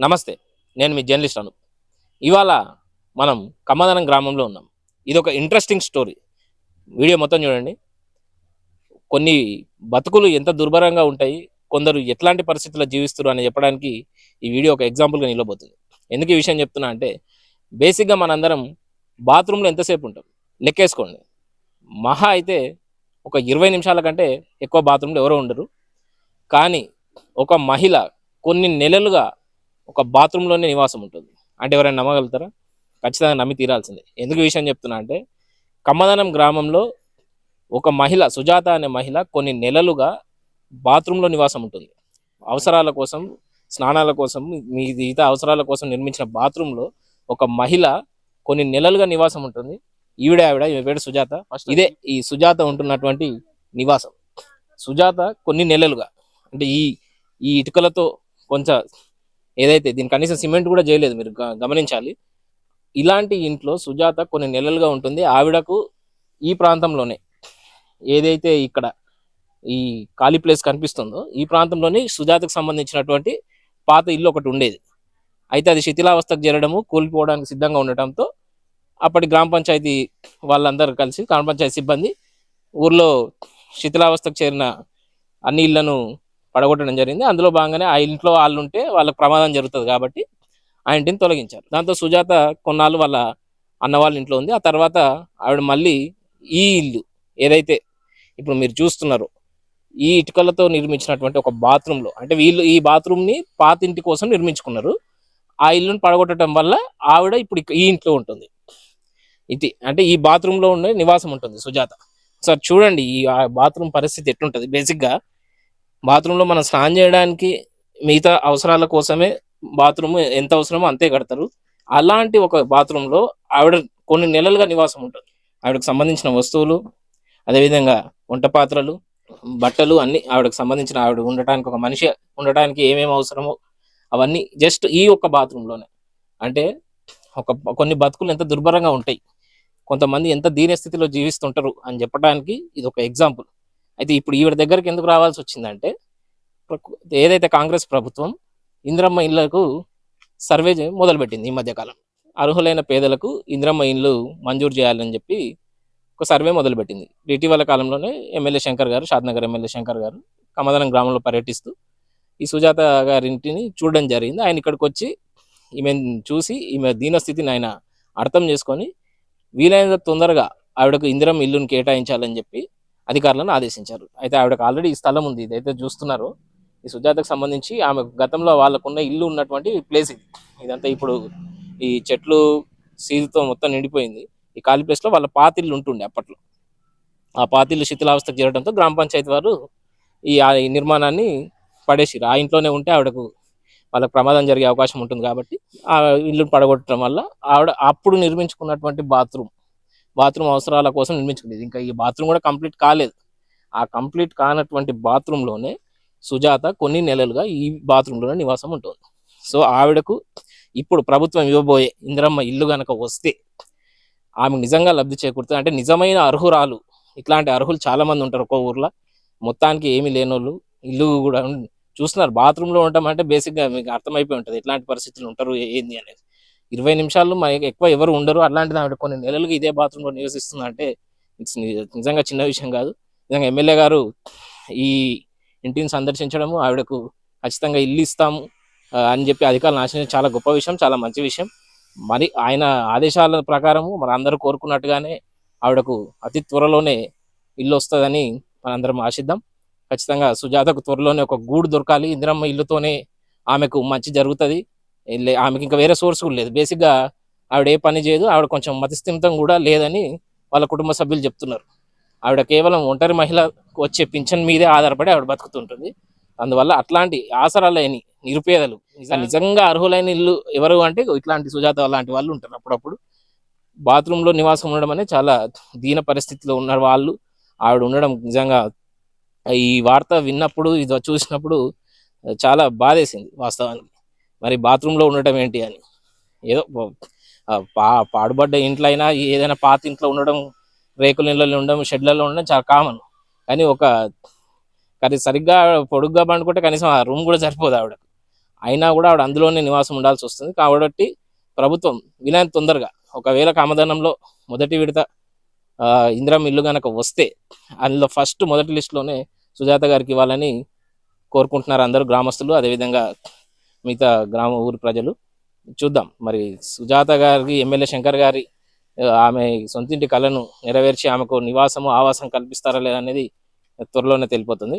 నమస్తే నేను మీ జర్నలిస్ట్ అను. ఇవాళ మనం కమ్మదనం గ్రామంలో ఉన్నాం. ఇది ఒక ఇంట్రెస్టింగ్ స్టోరీ వీడియో మొత్తం చూడండి. కొన్ని బతుకులు ఎంత దుర్భరంగా ఉంటాయి కొందరు ఎట్లాంటి పరిస్థితుల్లో జీవిస్తారు అని చెప్పడానికి ఈ వీడియో ఒక ఎగ్జాంపుల్గా నిలబోతుంది. ఎందుకు ఈ విషయం చెప్తున్నా అంటే బేసిక్గా మనందరం బాత్రూంలో ఎంతసేపు ఉంటాం? లెక్కేసుకోండి. మహా అయితే ఒక ఇరవై నిమిషాల కంటే ఎక్కువ బాత్రూంలో ఎవరో ఉండరు. కానీ ఒక మహిళ కొన్ని నెలలుగా ఒక బాత్రూంలోనే నివాసం ఉంటుంది. అంటే ఎవరైనా నమ్మగలుగుతారా? ఖచ్చితంగా నమ్మి తీరాల్సిందే. ఎందుకు విషయం చెప్తున్నా అంటే కమ్మదనం గ్రామంలో ఒక మహిళ సుజాత అనే మహిళ కొన్ని నెలలుగా బాత్రూంలో నివాసం ఉంటుంది. అవసరాల కోసం స్నానాల కోసం మీ మిగతా అవసరాల కోసం నిర్మించిన బాత్రూంలో ఒక మహిళ కొన్ని నెలలుగా నివాసం ఉంటుంది. ఈవిడ ఆవిడ ఈమె పేరు సుజాత. ఫస్ట్ ఇదే ఈ సుజాత ఉంటున్నటువంటి నివాసం. సుజాత కొన్ని నెలలుగా అంటే ఈ ఈ ఇటుకలతో కొంచెం ఏదైతే దీని కనీసం సిమెంట్ కూడా చేయలేదు మీరు గమనించాలి. ఇలాంటి ఇంట్లో సుజాత కొన్ని నెలలుగా ఉంటుంది. ఆవిడకు ఈ ప్రాంతంలోనే ఏదైతే ఇక్కడ ఈ ఖాళీ ప్లేస్ కనిపిస్తుందో ఈ ప్రాంతంలోని సుజాతకు సంబంధించినటువంటి పాత ఇల్లు ఒకటి ఉండేది. అయితే అది శిథిలావస్థకు చేరడము కూలిపోవడానికి సిద్ధంగా ఉండటంతో అప్పటి గ్రామ పంచాయతీ వాళ్ళందరూ కలిసి గ్రామ పంచాయతీ సిబ్బంది ఊర్లో శిథిలావస్థకు చేరిన అన్ని ఇళ్ళను పడగొట్టడం జరిగింది. అందులో భాగంగానే ఆ ఇంట్లో వాళ్ళు ఉంటే వాళ్ళకి ప్రమాదం జరుగుతుంది కాబట్టి ఆ ఇంటిని తొలగించారు. దాంతో సుజాత కొన్నాళ్ళు వాళ్ళ అన్న వాళ్ళ ఇంట్లో ఉంది. ఆ తర్వాత ఆవిడ మళ్ళీ ఈ ఇల్లు ఏదైతే ఇప్పుడు మీరు చూస్తున్నారో ఈ ఇటుకలతో నిర్మించినటువంటి ఒక బాత్రూంలో లో అంటే వీళ్ళు ఈ bathroom ని పాత ఇంటి కోసం నిర్మించుకున్నారు. ఆ ఇల్లును పడగొట్టడం వల్ల ఆవిడ ఇప్పుడు ఈ ఇంట్లో ఉంటుంది. ఇది అంటే ఈ బాత్రూంలో లో ఉండే నివాసం ఉంటుంది సుజాత. సార్ చూడండి ఈ బాత్రూమ్ పరిస్థితి ఎట్లుంటుంది. బేసిక్గా బాత్రూంలో మనం స్నానం చేయడానికి మిగతా అవసరాల కోసమే బాత్రూమ్ ఎంత అవసరమో అంతే కడతారు. అలాంటి ఒక బాత్రూంలో ఆవిడ కొన్ని నెలలుగా నివాసం ఉంటుంది. ఆవిడకు సంబంధించిన వస్తువులు అదేవిధంగా వంట పాత్రలు బట్టలు అన్ని ఆవిడకు సంబంధించిన ఆవిడ ఉండటానికి ఒక మనిషి ఉండటానికి ఏమేమి అవసరమో అవన్నీ జస్ట్ ఈ ఒక్క బాత్రూంలోనే. అంటే ఒక కొన్ని బతుకులు ఎంత దుర్భరంగా ఉంటాయి కొంతమంది ఎంత దీన స్థితిలో జీవిస్తుంటారు అని చెప్పడానికి ఇది ఒక ఎగ్జాంపుల్. అయితే ఇప్పుడు ఈవిడ దగ్గరికి ఎందుకు రావాల్సి వచ్చిందంటే ఏదైతే కాంగ్రెస్ ప్రభుత్వం ఇందిరమ్మ ఇళ్ళకు సర్వే మొదలుపెట్టింది ఈ మధ్యకాలం. అర్హులైన పేదలకు ఇందిరమ్మ ఇండ్లు మంజూరు చేయాలని చెప్పి ఒక సర్వే మొదలుపెట్టింది. ఇటీవల కాలంలోనే ఎమ్మెల్యే శంకర్ గారు షాద్నగర్ ఎమ్మెల్యే శంకర్ గారు కమదనం గ్రామంలో పర్యటిస్తూ ఈ సుజాత గారి ఇంటిని చూడడం జరిగింది. ఆయన ఇక్కడికి వచ్చి ఈమె చూసి ఈమె దీనస్థితిని ఆయన అర్థం చేసుకొని వీలైనంత తొందరగా ఆవిడకు ఇందిరం ఇల్లును కేటాయించాలని చెప్పి అధికారులను ఆదేశించారు. అయితే ఆవిడకు ఆల్రెడీ ఈ స్థలం ఉంది. ఇదైతే చూస్తున్నారు. ఈ సుజాతకు సంబంధించి ఆమె గతంలో వాళ్ళకున్న ఇల్లు ఉన్నటువంటి ప్లేస్ ఇది. ఇదంతా ఇప్పుడు ఈ చెట్లు సీజుతో మొత్తం నిండిపోయింది. ఈ ఖాళీ ప్లేస్లో వాళ్ళ పాతిల్లు ఉంటుండే అప్పట్లో. ఆ పాతిల్లు శిథిలావస్థకు చేరడంతో గ్రామ పంచాయతీ వారు ఈ ఆ ఈ నిర్మాణాన్ని పడేసిరు ఆ ఇంట్లోనే ఉంటే ఆవిడకు వాళ్ళకి ప్రమాదం జరిగే అవకాశం ఉంటుంది కాబట్టి ఆ ఇల్లును పడగొట్టడం వల్ల ఆవిడ అప్పుడు నిర్మించుకున్నటువంటి బాత్రూమ్ బాత్రూమ్ అవసరాల కోసం నిర్మించుకునేది. ఇంకా ఈ బాత్రూమ్ కూడా కంప్లీట్ కాలేదు. ఆ కంప్లీట్ కానటువంటి బాత్రూంలోనే లోనే సుజాత కొన్ని నెలలుగా ఈ బాత్రూంలోనే నివాసం ఉంటుంది. సో ఆవిడకు ఇప్పుడు ప్రభుత్వం ఇవ్వబోయే ఇందిరమ్మ ఇల్లు గనక వస్తే ఆమె నిజంగా లబ్ధి చేకూరుతుంది. అంటే నిజమైన అర్హురాలు. ఇట్లాంటి అర్హులు చాలా మంది ఉంటారు ఒక్కో ఊర్లో. మొత్తానికి ఏమీ లేనోళ్ళు ఇల్లు కూడా చూస్తున్నారు. బాత్రూంలో ఉండటం అంటే బేసిక్గా మీకు అర్థమైపోయి ఉంటుంది. ఎట్లాంటి పరిస్థితులు ఉంటారు ఏంది అనేది. ఇరవై నిమిషాలు మనకి ఎక్కువ ఎవరు ఉండరు. అట్లాంటిది ఆవిడ కొన్ని నెలలుగా ఇదే బాత్రూంలో నివసిస్తుందంటే ఇట్స్ నిజంగా చిన్న విషయం కాదు. నిజంగా ఎమ్మెల్యే గారు ఈ ఇంటిని సందర్శించడము ఆవిడకు ఖచ్చితంగా ఇల్లు ఇస్తాము అని చెప్పి అధికారులు ఆశించడం చాలా గొప్ప విషయం చాలా మంచి విషయం. మరి ఆయన ఆదేశాల ప్రకారము మరి అందరూ కోరుకున్నట్టుగానే ఆవిడకు అతి త్వరలోనే ఇల్లు వస్తుందని మనందరం ఆశిద్దాం. ఖచ్చితంగా సుజాతకు త్వరలోనే ఒక గూడు దొరకాలి. ఇందిరమ్మ ఇల్లుతోనే ఆమెకు మంచి జరుగుతుంది. ఆమెకి ఇంకా వేరే సోర్స్ కూడా లేదు. బేసిక్గా ఆవిడ ఏ పని చేయదు ఆవిడ కొంచెం మతిస్థిమితం కూడా లేదని వాళ్ళ కుటుంబ సభ్యులు చెప్తున్నారు. ఆవిడ కేవలం ఒంటరి మహిళ వచ్చే పింఛన్ మీదే ఆధారపడి ఆవిడ బతుకుతుంటుంది. అందువల్ల అట్లాంటి ఆసరా లేని నిరుపేదలు నిజ- నిజంగా. అర్హులైన ఇల్లు ఎవరు అంటే ఇట్లాంటి సుజాత లాంటి వాళ్ళు ఉంటారు అప్పుడప్పుడు. బాత్రూమ్లో నివాసం ఉండడం అనేది చాలా దీన పరిస్థితిలో ఉన్న వాళ్ళు. ఆవిడ ఉండడం నిజంగా ఈ వార్త విన్నప్పుడు ఇది చూసినప్పుడు చాలా బాధేసింది వాస్తవానికి. మరి బాత్రూంలో ఉండటం ఏంటి అని? ఏదో పా పాడుబడ్డ ఇంట్లో అయినా ఏదైనా పాత ఇంట్లో ఉండడం రేకుల నీళ్ళలో ఉండడం షెడ్లలో ఉండడం చాలా కామన్. కానీ ఒక కానీ సరిగ్గా పొడుగ్గా పండుకుంటే కనీసం ఆ రూమ్ కూడా సరిపోదు ఆవిడ అయినా కూడా ఆవిడ అందులోనే నివాసం ఉండాల్సి వస్తుంది. కాబట్టి ప్రభుత్వం వీలైనంత తొందరగా ఒకవేళ కామధనంలో మొదటి విడత ఇందిరా ఇల్లు కనుక వస్తే అందులో ఫస్ట్ మొదటి లిస్టులోనే సుజాత గారికి ఇవ్వాలని కోరుకుంటున్నారు అందరూ గ్రామస్తులు. అదేవిధంగా మిగతా గ్రామ ఊరి ప్రజలు చూద్దాం. మరి సుజాత గారికి ఎమ్మెల్యే శంకర్ గారి ఆమె సొంతింటి కళను నెరవేర్చి ఆమెకు నివాసము ఆవాసం కల్పిస్తారా లేదా అనేది త్వరలోనే తెలిపోతుంది.